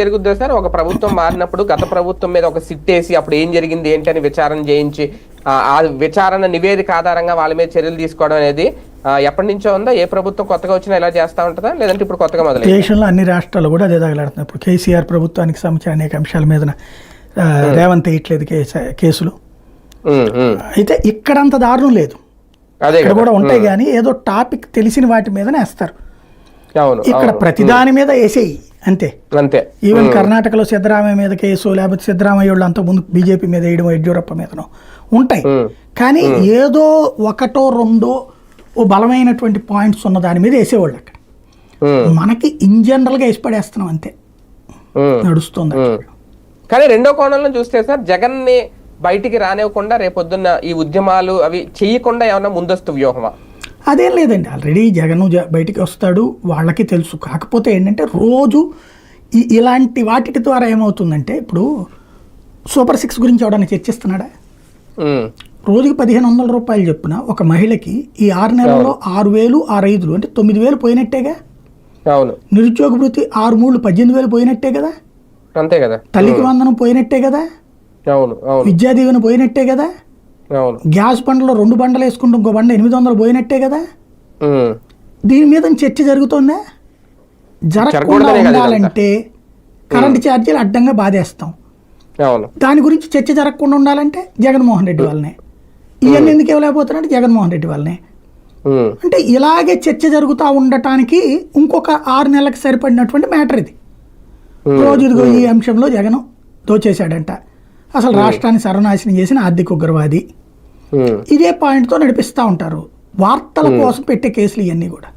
జరుగుద్దా sir? ఒక ప్రభుత్వం మారినప్పుడు గత ప్రభుత్వం మీద ఒక సిట్ వేసి అప్పుడు ఏం జరిగింది? ఏంటి అని విచారణ చేయించి ఆ విచారణ నివేదిక ఆధారంగా వాళ్ళ మీద చర్యలు తీసుకోవడం అనేది ఎప్పటి నుంచో ఉందా? ఏ ప్రభుత్వం కొత్తగా వచ్చినా ఇలా చేస్తా ఉంటుందా? లేదంటే ఇప్పుడు కొత్తగా మొదలైంది? దేశంలో అన్ని రాష్ట్రాలు కూడా అదే తగలాడుతున్నాయి ఇప్పుడు కేసీఆర్ ప్రభుత్వానికి సంబంధించిన అనేక అంశాల మీద రేవంత్ వేయట్లేదు కేసు కేసులు. అయితే ఇక్కడంత దారుణం లేదు. అదే ఇక్కడ కూడా ఉంటాయి కానీ ఏదో టాపిక్ తెలిసిన వాటి మీదనే వేస్తారు. ఇక్కడ. ప్రతిదాని మీద వేసేయి. అంతే. అంతే. ఈవెన్ కర్ణాటకలో సిద్ధరామయ్య మీద కేసు లేకపోతే సిద్ధరామయ్య వాళ్ళు అంత ముందు బీజేపీ మీద వేయడం యడ్యూరప్ప మీదనో ఉంటాయి. కానీ ఏదో ఒకటో రెండో ఓ బలమైనటువంటి పాయింట్స్ ఉన్న దాని మీద వేసేవాళ్ళు అక్కడ. మనకి ఇన్ జనరల్గా వేసి పడేస్తున్నాం అంతే. నడుస్తుంది. కానీ రెండో కోణంలో చూస్తే సార్ జగన్ని బయటికి రానివ్వకుండా రేపొద్దున్న ఈ ఉద్యమాలు అవి చేయకుండా ఏమన్నా ముందస్తు వ్యూహమా? అదేం లేదండి. ఆల్రెడీ జగన్ బయటికి వస్తాడు వాళ్ళకి తెలుసు. కాకపోతే ఏంటంటే రోజు ఈ ఇలాంటి వాటి ద్వారా ఏమవుతుందంటే ఇప్పుడు సూపర్ సిక్స్ గురించి ఎవడన్నా చర్చిస్తున్నాడా? రోజుకి పదిహేను వందల రూపాయలు చెప్పున ఒక మహిళకి ఈ ఆరు నెలల్లో ఆరు వేలు ఆరు ఐదులు అంటే తొమ్మిది వేలు పోయినట్టేగా? అవును. నిరుద్యోగ భృతి ఆరు మూడు పద్దెనిమిది వేలు పోయినట్టే కదా? అంతే కదా. తల్లికి వందనం పోయినట్టే కదా? అవును. విద్యా దీవెన పోయినట్టే కదా? గ్యాస్ బండలో రెండు బండలు వేసుకుంటూ ఇంకో బండ ఎనిమిది వందలు పోయినట్టే కదా? దీని మీద చర్చ జరుగుతుందా? జరగకుండా ఉండాలంటే కరెంటు ఛార్జీలు అడ్డంగా బాధేస్తాం. దాని గురించి చర్చ జరగకుండా ఉండాలంటే జగన్మోహన్ రెడ్డి వాళ్ళనే ఇవన్నీ ఎందుకు ఇవ్వలేకపోతున్నాడు జగన్మోహన్ రెడ్డి వాళ్ళనే అంటే ఇలాగే చర్చ జరుగుతూ ఉండటానికి ఇంకొక ఆరు నెలలకు సరిపడినటువంటి మ్యాటర్ ఇది. రోజు ఇదిగో ఈ అంశంలో జగన్ దోచేశాడంట. అసలు రాష్ట్రాన్ని సర్వనాశనం చేసిన ఆర్థిక ఉగ్రవాది. ఇదే పాయింట్తో నడిపిస్తూ ఉంటారు. వార్తల కోసం పెట్టే కేసులు ఇవన్నీ కూడా.